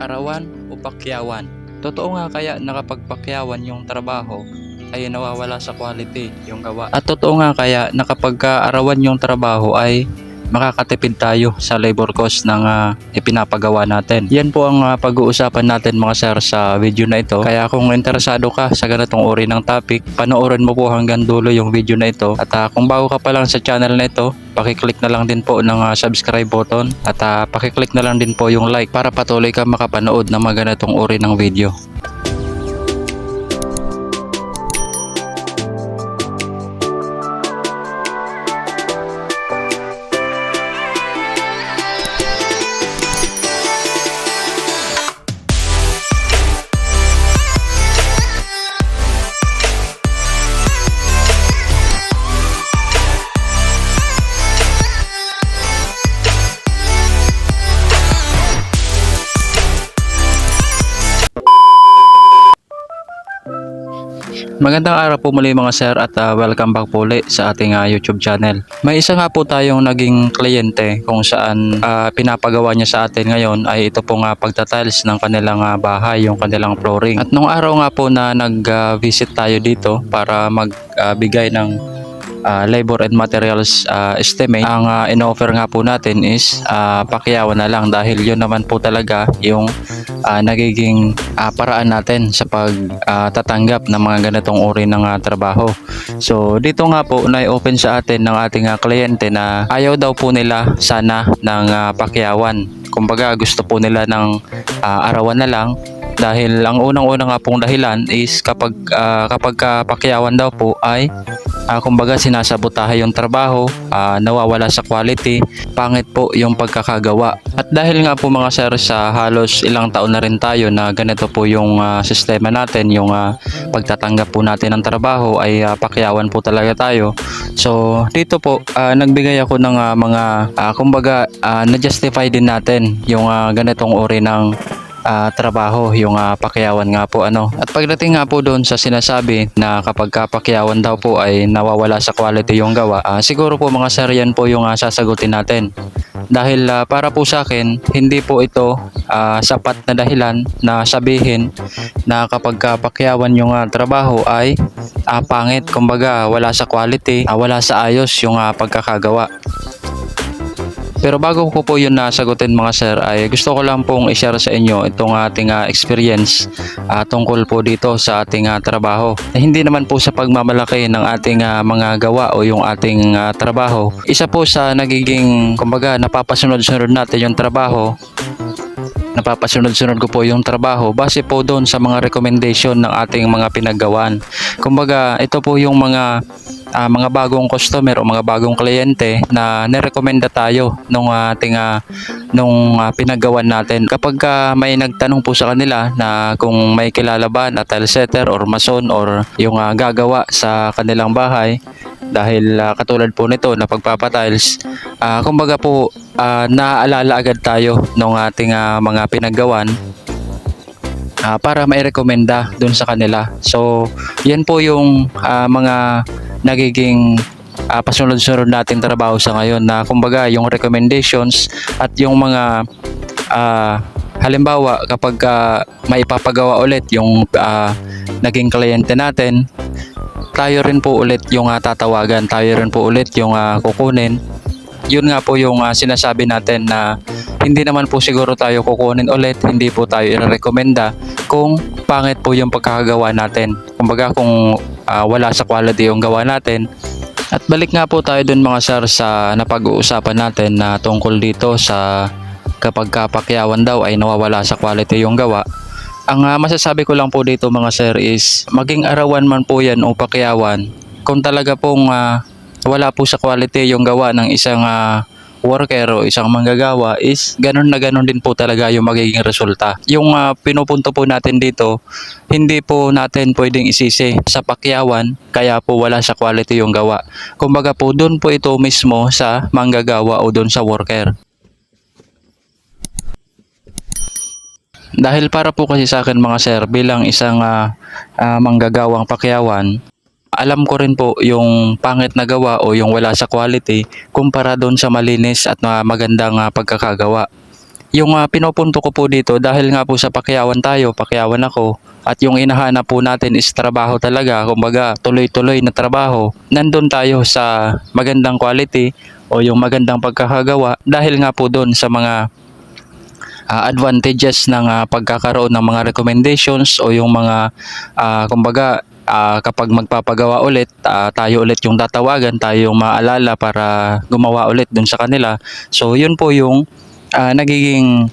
arawan o pakyawan. Totoo nga kaya na kapag pakyawan yung trabaho ay nawawala sa quality yung gawa. At totoo nga kaya na kapag arawan yung trabaho ay makakatipid tayo sa labor cost ng ah, ipinapagawa natin. Yan po ang ah, pag-uusapan natin mga sir sa video na ito. Kaya kung interesado ka sa ganitong uri ng topic, panoorin mo po hanggang dulo yung video na ito. At ah, kung bago ka pa lang sa channel na ito, pakiclick na lang din po ng ah, subscribe button at ah, pakiclick na lang din po yung like para patuloy ka makapanood ng mga ganitong uri ng video. Magandang araw po muli mga sir at ah, welcome back po ulit sa ating ah, YouTube channel. May isa nga po tayong naging kliyente kung saan ah, pinapagawa niya sa atin ngayon ay ito pong uh, pagtatiles ng kanilang ah, bahay, yung kanilang flooring. At nung araw nga po na nag-visit tayo dito para magbigay ng ah, labor and materials ah, estimate, ang ah, in-offer nga po natin is ah, pakyawan na lang dahil yun naman po talaga yung ah, nagiging ah, paraan natin sa pagtatanggap ng mga ganitong uri ng ah, trabaho. So dito nga po na-open sa atin ng ating ah, kliyente na ayaw daw po nila sana ng ah, pakyawan. Kumbaga gusto po nila ng ah, arawan na lang dahil ang unang-unang nga pong dahilan is kapag ah, kapag ah, pakyawan daw po ay ah, kumbaga sinasabotahe yung trabaho, ah, nawawala sa quality, pangit po yung pagkakagawa. At dahil nga po mga sir sa halos ilang taon na rin tayo na ganito po yung ah, sistema natin, yung ah, pagtatanggap po natin ng trabaho ay ah, pakyawan po talaga tayo. So dito po ah, nagbigay ako ng ah, mga ah, kumbaga ah, na-justify din natin yung ah, ganitong uri ng ah, trabaho, yung ah, pakyawan nga po ano. At pagdating nga po doon sa sinasabi na kapag kapakyawan daw po ay nawawala sa quality yung gawa, ah, siguro po mga sir yan po yung ah, sasagutin natin. Dahil ah, para po sa akin, hindi po ito ah, sapat na dahilan na sabihin na kapag kapakyawan yung ah, trabaho ay ah, pangit, kumbaga wala sa quality, ah, wala sa ayos yung ah, pagkakagawa. Pero bago ko po yun nasagutin mga sir ay gusto ko lang pong i-share sa inyo itong ating ah, experience ah, tungkol po dito sa ating ah, trabaho. Eh, hindi naman po sa pagmamalaki ng ating ah, mga gawa o yung ating ah, trabaho. Isa po sa nagiging kumbaga napapasunod-sunod natin yung trabaho napapasunod-sunod ko po yung trabaho base po doon sa mga recommendation ng ating mga pinaggawan. Kumbaga, ito po yung mga ah, mga bagong customer o mga bagong kliyente na nirekomenda tayo nung ating ah, nung ah, pinaggawan natin. Kapag ah, may nagtanong po sa kanila na kung may kilala ba na tile setter or mason or yung ah, gagawa sa kanilang bahay dahil ah, katulad po nito na pagpapatiles ah, kumbaga po ah, naaalala agad tayo nung ating ah, mga pinaggawan ah, para mairekomenda dun sa kanila. So, yan po yung ah, mga nagiging ah, pasunod-sunod nating trabaho sa ngayon na kumbaga yung recommendations at yung mga ah, halimbawa kapag ah, may ipapagawa ulit yung ah, naging kliyente natin tayo rin po ulit yung ah, tatawagan tayo rin po ulit yung ah, kukunin yun nga po yung ah, sinasabi natin na hindi naman po siguro tayo kukunin ulit, hindi po tayo i-recommenda kung pangit po yung pagkakagawa natin. Kumbaga kung ah, wala sa quality yung gawa natin. At balik nga po tayo dun mga sir sa napag-uusapan natin na tungkol dito sa kapag kapakyawan daw ay nawawala sa quality yung gawa. Ang ah, masasabi ko lang po dito mga sir is maging arawan man po yan o pakyawan kung talaga pong ah, wala po sa quality yung gawa ng isang ah, worker o isang manggagawa is ganun na ganun din po talaga yung magiging resulta. Yung ah, pinupunto po natin dito, hindi po natin pwedeng isisi sa pakyawan kaya po wala sa quality yung gawa. Kumbaga po doon po ito mismo sa manggagawa o doon sa worker. Dahil para po kasi sa akin mga sir bilang isang ah, ah, manggagawang pakyawan, alam ko rin po yung pangit na gawa o yung wala sa quality kumpara doon sa malinis at magandang ah, pagkakagawa. yung ah, pinupunto ko po dito dahil nga po sa pakyawan tayo, pakyawan ako at yung inahanap po natin is trabaho talaga, kumbaga tuloy-tuloy na trabaho. Nandun tayo sa magandang quality o yung magandang pagkakagawa dahil nga po doon sa mga ah, advantages ng ah, pagkakaroon ng mga recommendations o yung mga ah, kumbaga ah, kapag magpapagawa ulit ah, tayo ulit yung tatawagan tayo yung maalala para gumawa ulit dun sa kanila. So yun po yung ah, nagiging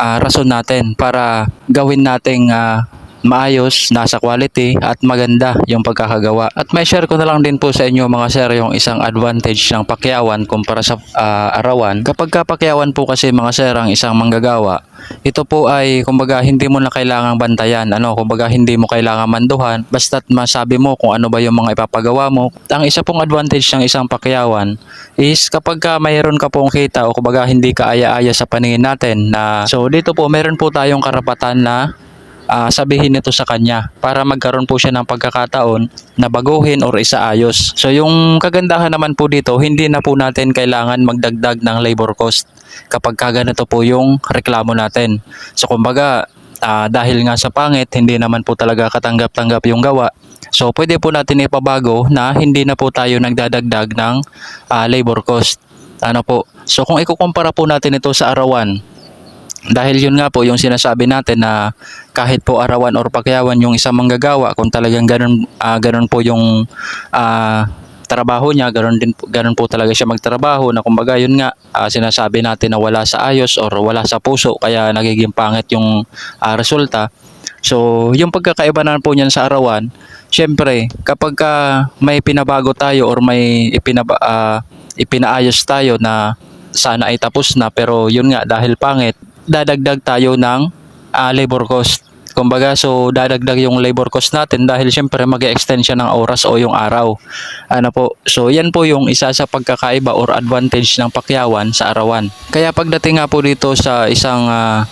ah, rason natin para gawin nating ah, maayos, nasa quality at maganda yung pagkakagawa. At may share ko na lang din po sa inyo mga sir yung isang advantage ng pakyawan kumpara sa ah, arawan. Kapag ka pakyawan po kasi mga sir ang isang manggagawa, ito po ay kumbaga hindi mo na kailangang bantayan. Ano, kumbaga hindi mo kailangan manduhan basta't masabi mo kung ano ba yung mga ipapagawa mo. Ang isa pong advantage ng isang pakyawan is kapag ka mayroon ka pong kita o kumbaga hindi ka aya-aya sa paningin natin na so dito po meron po tayong karapatan na ah, sabihin ito sa kanya para magkaroon po siya ng pagkakataon na baguhin or isaayos. So yung kagandahan naman po dito, hindi na po natin kailangan magdagdag ng labor cost kapag ka ganito po yung reklamo natin. So kumbaga, ah, dahil nga sa pangit, hindi naman po talaga katanggap-tanggap yung gawa. So pwede po natin ipabago na hindi na po tayo nagdadagdag ng ah, labor cost. Ano po? So kung ikukumpara po natin ito sa arawan, dahil yun nga po yung sinasabi natin na kahit po arawan or pakyawan yung isang manggagawa kung talagang ganun, ah, ganun po yung ah, trabaho niya, ganun, din, ganun po talaga siya magtrabaho na kumbaga yun nga ah, sinasabi natin na wala sa ayos or wala sa puso kaya nagiging pangit yung ah, resulta. So, yung pagkakaiba naman po niyan sa arawan, syempre, kapag ka may pinabago tayo or may ipinaba, ah, ipinaayos tayo na sana ay tapos na pero yun nga dahil pangit, dadagdag tayo ng ah, labor cost. Kumbaga, so dadagdag yung labor cost natin dahil syempre mag extend siya ng oras o yung araw. Ano po? So, yan po yung isa sa pagkakaiba or advantage ng pakyawan sa arawan. Kaya pagdating nga po dito sa isang ah,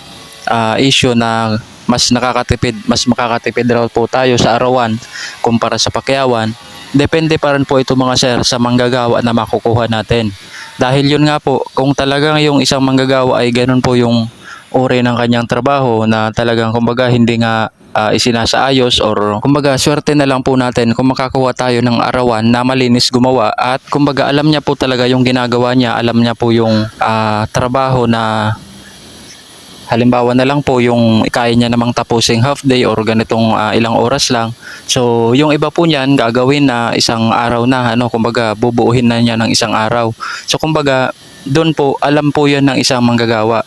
ah, issue na mas nakakatipid, mas makakatipid raw po tayo sa arawan kumpara sa pakyawan, depende pa rin po ito mga sir sa manggagawa na makukuha natin. Dahil yun nga po, kung talagang yung isang manggagawa ay ganun po yung uri ng kanyang trabaho na talagang kumbaga hindi nga ah, isinasaayos or kumbaga swerte na lang po natin kung makakuha tayo ng arawan na malinis gumawa at kumbaga alam niya po talaga yung ginagawa niya, alam niya po yung ah, trabaho na halimbawa na lang po yung kaya niya namang tapusing half day or ganitong ah, ilang oras lang. So, yung iba po niyan gagawin na isang araw na ano, kumbaga bubuuhin na niya ng isang araw. So, kumbaga doon po alam po 'yan ng isang manggagawa.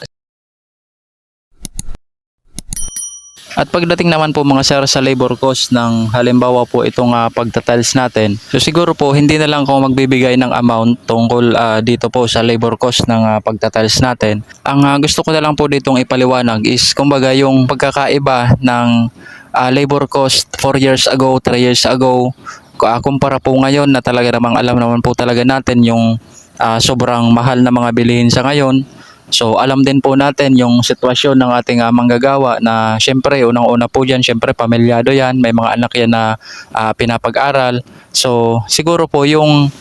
At pagdating naman po mga sir sa labor cost ng halimbawa po itong uh, pagtatiles natin. So siguro po hindi na lang ako magbibigay ng amount tungkol ah, dito po sa labor cost ng uh, pagtatiles natin. Ang ah, gusto ko na lang po ditong ipaliwanag is kumbaga yung pagkakaiba ng ah, labor cost 4 years ago, 3 years ago ah, kumpara po ngayon na talaga namang alam naman po talaga natin yung ah, sobrang mahal na mga bilihin sa ngayon. So alam din po natin yung sitwasyon ng ating ah, manggagawa na syempre unang-una po dyan, syempre pamilyado yan, may mga anak yan na ah, pinapag-aral. So siguro po yung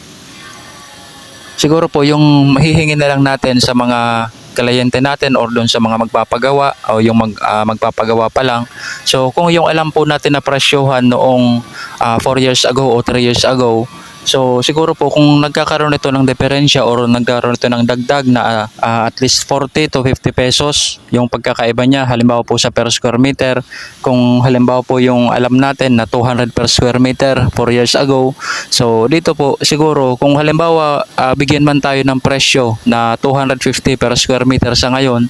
siguro po yung mahihingi na lang natin sa mga kliyente natin or doon sa mga magpapagawa o yung mag, ah, magpapagawa pa lang. So kung yung alam po natin na presyohan noong 4 years ago o 3 years ago, So siguro po kung nagkakaroon ito ng diferensya or nagkaroon ito ng dagdag na ah, at least 40 to 50 pesos yung pagkakaiba niya halimbawa po sa per square meter kung halimbawa po yung alam natin na 200 per square meter 4 years ago so dito po siguro kung halimbawa ah, bigyan man tayo ng presyo na 250 per square meter sa ngayon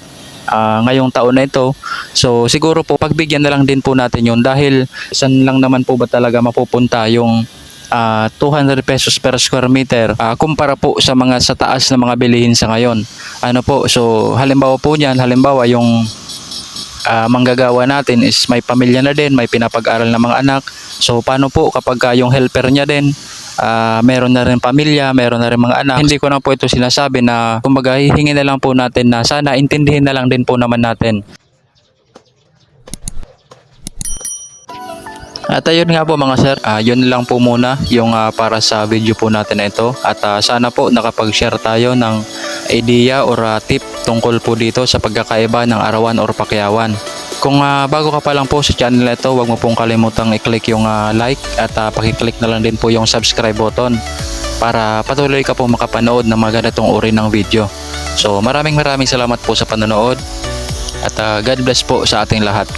ah, ngayong taon na ito. So siguro po pagbigyan na lang din po natin yun dahil saan lang naman po ba talaga mapupunta yung ah, 200 pesos per square meter ah, kumpara po sa mga sa taas na mga bilihin sa ngayon. Ano po, so halimbawa po niyan, halimbawa yung ah, manggagawa natin is may pamilya na din, may pinapag-aral na mga anak. So paano po kapag ah, yung helper niya din ah, meron na rin pamilya, meron na rin mga anak. Hindi ko na po ito sinasabi na kumbaga hihingi na lang po natin na sana intindihin na lang din po naman natin At ayun nga po mga sir, ah, yun lang po muna yung ah, para sa video po natin na ito. At ah, sana po nakapag-share tayo ng idea or ah, tip tungkol po dito sa pagkakaiba ng arawan or pakyawan. Kung ah, bago ka pa lang po sa channel na ito, huwag mo pong kalimutang i-click yung ah, like at uh, pakiclick na lang din po yung subscribe button para patuloy ka po makapanood ng mga ganitong uri ng video. So maraming maraming salamat po sa panonood at ah, God bless po sa ating lahat.